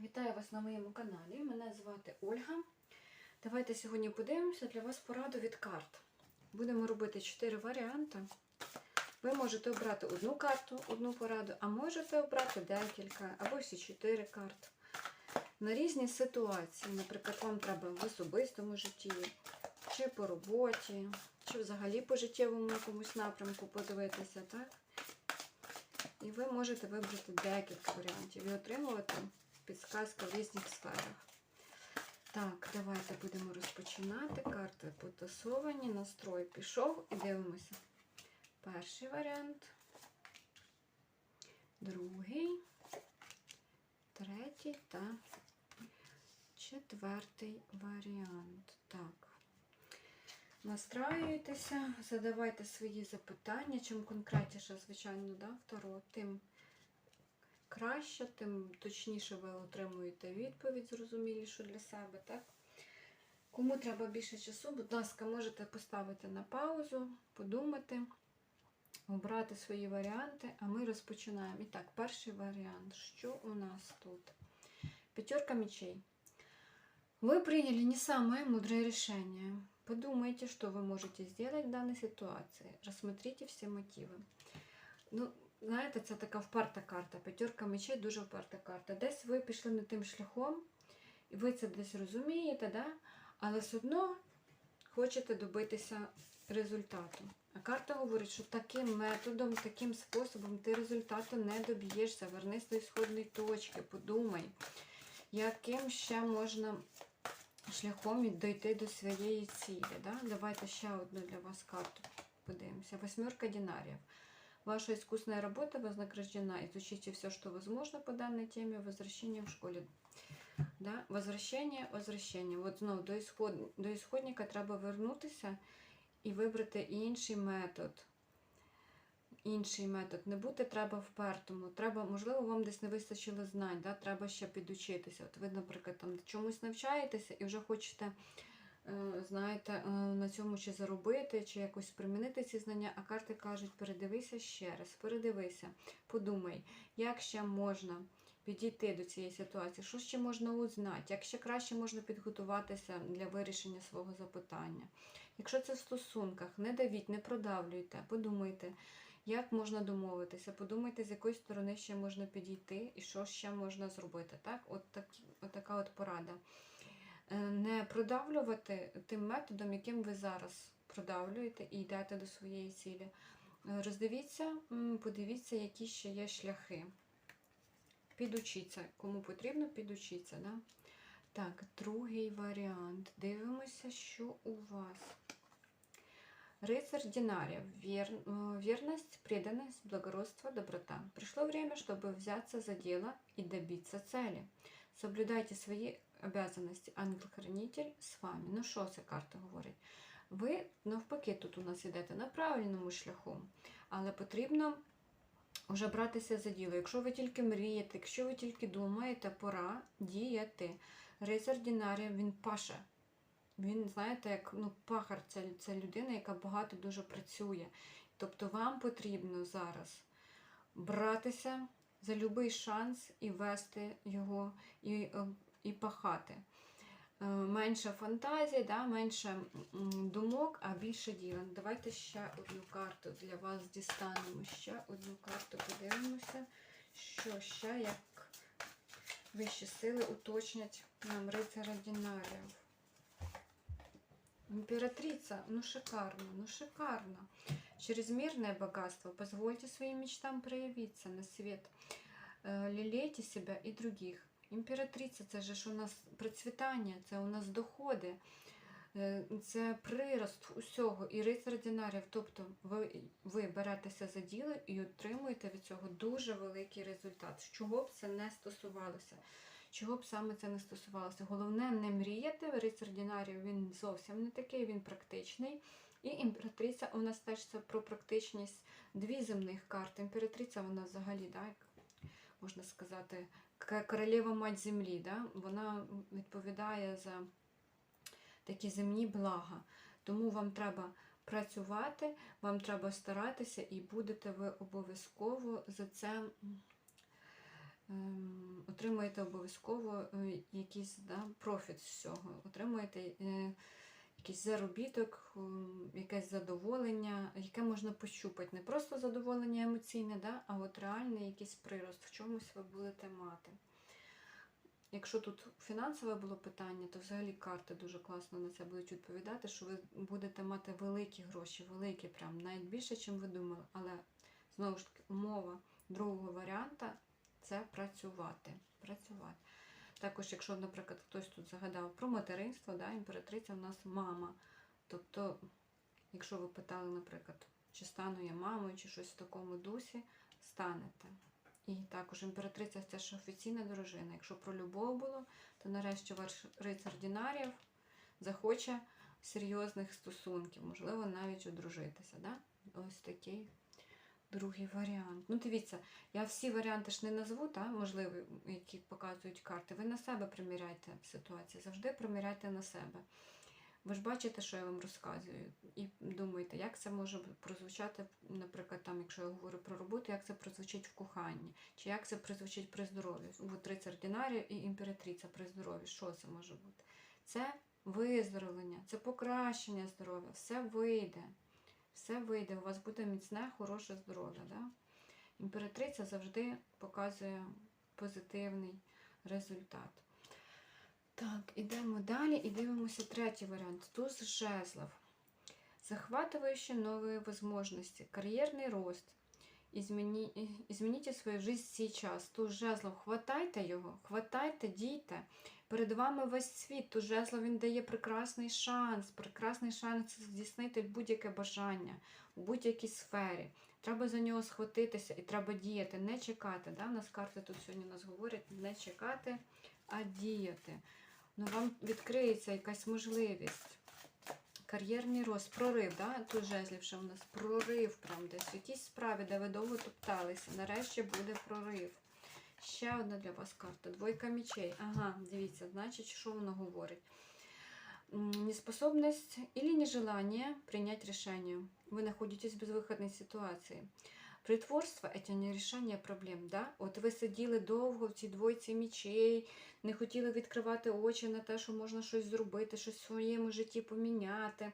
Вітаю вас на моєму каналі. Мене звати Ольга. Давайте сьогодні подивимося для вас пораду від карт. Будемо робити 4 варіанти. Ви можете обрати одну карту, одну пораду, а можете обрати декілька або всі 4 карти. На різні ситуації. Наприклад, вам треба в особистому житті, чи по роботі, чи взагалі по життєвому якомусь напрямку подивитися, так? І ви можете вибрати декілька варіантів і отримувати підсказки в різних сферах. Так, давайте будемо розпочинати. Карти потасовані, настрой пішов і дивимося. Перший варіант, другий, третій та четвертий варіант. Так. Настраюйтеся, задавайте свої запитання. Чим конкретніше, звичайно, да, второ, тим краще, тим точніше ви отримуєте відповідь, зрозумілішу для себе. так? Кому треба більше часу, будь ласка, можете поставити на паузу, подумати, обрати свої варіанти, а ми розпочинаємо. І так, перший варіант. Що у нас тут? Пятерка мечей. Вы приняли не самое мудрое решение. Подумайте, что вы можете сделать в данной ситуации. Рассмотрите все мотиви. Ну, знаєте, це така вперта карта. П'ятерка мечей дуже вперта карта. Десь ви пішли не тим шляхом, і ви це десь розумієте, да? але все одно хочете добитися результату. А карта говорить, що таким методом, таким способом ти результату не доб'єшся. Вернись до ісходної точки, подумай, яким ще можна шляхом дойти до своєї цілі. Да? Давайте ще одну для вас карту подивимося. Восьмерка динарів. Ваша искусная работа вознаграждена. Изучите все, что возможно по данной теме. Возвращение в школі. Да? Возвращення, возвращення. От знову до, ісход... до ісходника треба вернутися і вибрати інший метод. Інший метод. Не бути треба впертому. Треба, можливо, вам десь не вистачило знань, да? треба ще підучитися. От ви, наприклад, там чомусь навчаєтеся і вже хочете, знаєте, е, на цьому чи заробити, чи якось примінити ці знання, а карти кажуть, передивися ще раз, передивися, подумай, як ще можна підійти до цієї ситуації, що ще можна узнати, як ще краще можна підготуватися для вирішення свого запитання. Якщо це в стосунках, не давіть, не продавлюйте, подумайте, як можна домовитися, подумайте, з якої сторони ще можна підійти і що ще можна зробити. Так? От, так, от така от порада. Е, Не продавлювати тим методом, яким ви зараз продавлюєте і йдете до своєї цілі. Е, Роздивіться, м, подивіться, які ще є шляхи. Підучіться. Кому потрібно, підучіться. Да? Так, другий варіант. Дивимося, що у вас. Рыцарь Динария. Вер... э, Верность, преданность, благородство, доброта. Пришло время, чтобы взяться за дело и добиться цели. Соблюдайте свої обязанности. Ангел-хранитель з вами. Ну, що ця карта говорить? Ви навпаки тут у нас йдете на правильному шляху, але потрібно вже братися за діло. Якщо ви тільки мрієте, якщо ви тільки думаєте, пора діяти. Рицар Дінарія, він паше. Він, знаєте, як ну, пахар, це, це людина, яка багато дуже працює. Тобто вам потрібно зараз братися за будь-який шанс і вести його, і, е, і пахати. Е, Менше фантазій, да, менше думок, а більше діла. Давайте ще одну карту для вас дістанемо. Ще одну карту подивимося, що ще як вищі сили уточнять нам рицаря Дінаріїв. Императрица, ну шикарно, ну шикарно. Чрезмерное богатство. Позвольте своим мечтам проявиться на свет. Э, Лелейте себя и других. Імператриця це ж у нас процвітання, це у нас доходи, е, це прирост усього і рицар динарів. Тобто ви, ви беретеся за діло і отримуєте від цього дуже великий результат. Чого б це не стосувалося? Чого б саме це не стосувалося? Головне не мріяти. Рицар Дінарів він зовсім не такий, він практичний. І імператриця у нас теж це про практичність дві земних карти. Імператриця вона взагалі, да, як можна сказати, королева мать землі. Да? Вона відповідає за такі земні блага. Тому вам треба працювати, вам треба старатися, і будете ви обов'язково за це ем, отримаєте обов'язково е, якийсь да, профіт з цього. Отримаєте е, якийсь заробіток, якесь задоволення, яке можна пощупати. Не просто задоволення емоційне, да, а от реальний якийсь прирост, в чомусь ви будете мати. Якщо тут фінансове було питання, то взагалі карти дуже класно на це будуть відповідати, що ви будете мати великі гроші, великі, прям навіть більше, ніж ви думали. Але знову ж таки, умова другого варіанта це працювати. працювати. Також, якщо, наприклад, хтось тут загадав про материнство, да, імператриця у нас мама. Тобто, якщо ви питали, наприклад, чи стану я мамою, чи щось в такому дусі, станете. І також імператриця це ж офіційна дружина. Якщо про любов було, то нарешті ваш рицар Дінарів захоче серйозних стосунків, можливо, навіть одружитися. Да? Ось такий другий варіант. Ну, дивіться, я всі варіанти ж не назву, та, можливі, які показують карти. Ви на себе приміряйте ситуацію. Завжди приміряйте на себе. Ви ж бачите, що я вам розказую, і думаєте, як це може прозвучати, наприклад, там, якщо я говорю про роботу, як це прозвучить в коханні, чи як це прозвучить при здоров'ї. От рицар Дінарія і імператриця при здоров'ї. Що це може бути? Це виздоровлення, це покращення здоров'я, все вийде. Все вийде, у вас буде міцне, хороше здоров'я. Да? Імператриця завжди показує позитивний результат. Так, ідемо далі і дивимося третій варіант. Туз жезлов. Захватывающие новые возможности, карьерный рост. Измени... Измените свою жизнь сейчас. Туз жезлов, хватайте його, хватайте, дійте. Перед вами весь світ. Туз жезлов він дає прекрасний шанс, прекрасний шанс здійснити будь-яке бажання у будь-якій сфері. Треба за нього схватитися і треба діяти, не чекати. Да? У нас карти тут сьогодні нас говорять не чекати, а діяти. Ну, вам відкриється якась можливість. Кар'єрний рост, прорив, да? тут жезлів, що в нас прорив прям десь в якійсь справі, де ви довго топталися. Нарешті буде прорив. Ще одна для вас карта. Двойка мечей. Ага, дивіться, значить, що воно говорить. М, Неспособность или нежелание принять решение. Вы находитесь в безвыходной ситуации. Притворство – это не рішення проблем. Да? От ви сиділи довго в цій двойці мічей, не хотіли відкривати очі на те, що можна щось зробити, щось в своєму житті поміняти.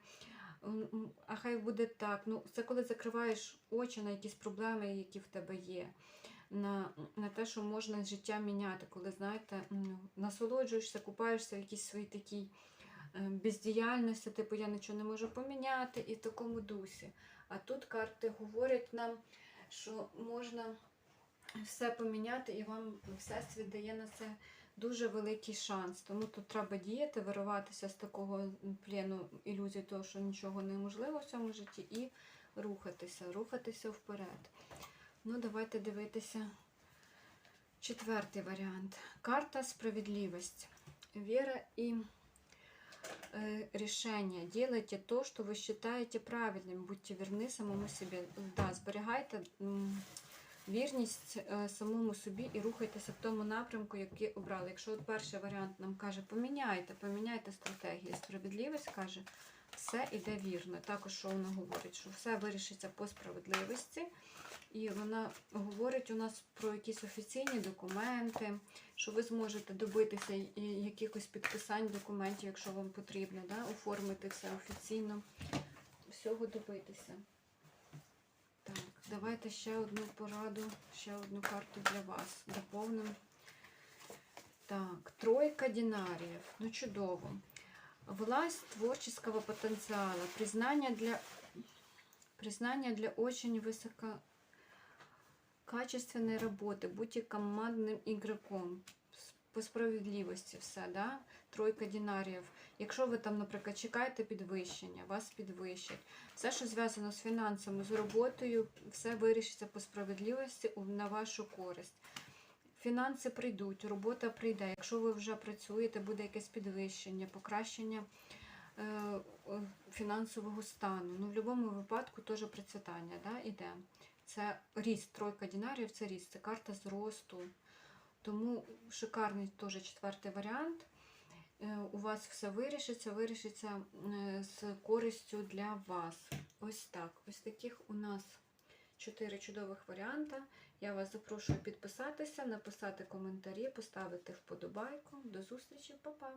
М, м, А хай буде так. Ну, це коли закриваєш очі на якісь проблеми, які в тебе є. На, на те, що можна життя міняти, коли, знаєте, насолоджуєшся, купаєшся в якійсь своїй такій е, бездіяльності, типу я нічого не можу поміняти, і в такому дусі. А тут карти говорять нам, що можна все поміняти, і вам Всесвіт дає на це дуже великий шанс. Тому тут треба діяти, вириватися з такого плену ілюзії, того, що нічого неможливо в цьому житті, і рухатися, рухатися вперед. Ну, давайте дивитися четвертий варіант. Карта справедливість. Віра і э, решение. Делайте то, что вы считаете правильным. Будьте верны самому собі. Да, зберігайте м, вірність е, самому собі і рухайтеся в тому напрямку, який обрали. Якщо от перший варіант нам каже, поміняйте, поміняйте стратегію. Справедливість каже, все іде вірно. Також що вона говорить, що все вирішиться по справедливості. І вона говорить у нас про якісь офіційні документи, що ви зможете добитися якихось підписань документів, якщо вам потрібно, да? оформити все офіційно, всього добитися. Так, давайте ще одну пораду, ще одну карту для вас. Доповнимо. Так, тройка динаріїв. Ну, чудово. Власть творческого потенциала. Признание для, признание для очень высоко качественной работы. Будьте командним ігроком. По справедливості все, да? Тройка динаріїв. Якщо ви там, наприклад, чекаєте підвищення, вас підвищать. Все, що зв'язано з фінансами, з роботою, все вирішиться по справедливості на вашу користь. Фінанси прийдуть, робота прийде. Якщо ви вже працюєте, буде якесь підвищення, покращення е, фінансового стану. Ну, в будь-якому випадку теж процвітання да, іде. Це ріст, тройка динарів це ріст, це карта зросту. Тому шикарний теж четвертий варіант. Е, У вас все вирішиться, вирішиться з користю для вас. Ось так. Ось таких у нас чотири чудових варіанта. Я вас запрошую підписатися, написати коментарі, поставити вподобайку. До зустрічі, па-па!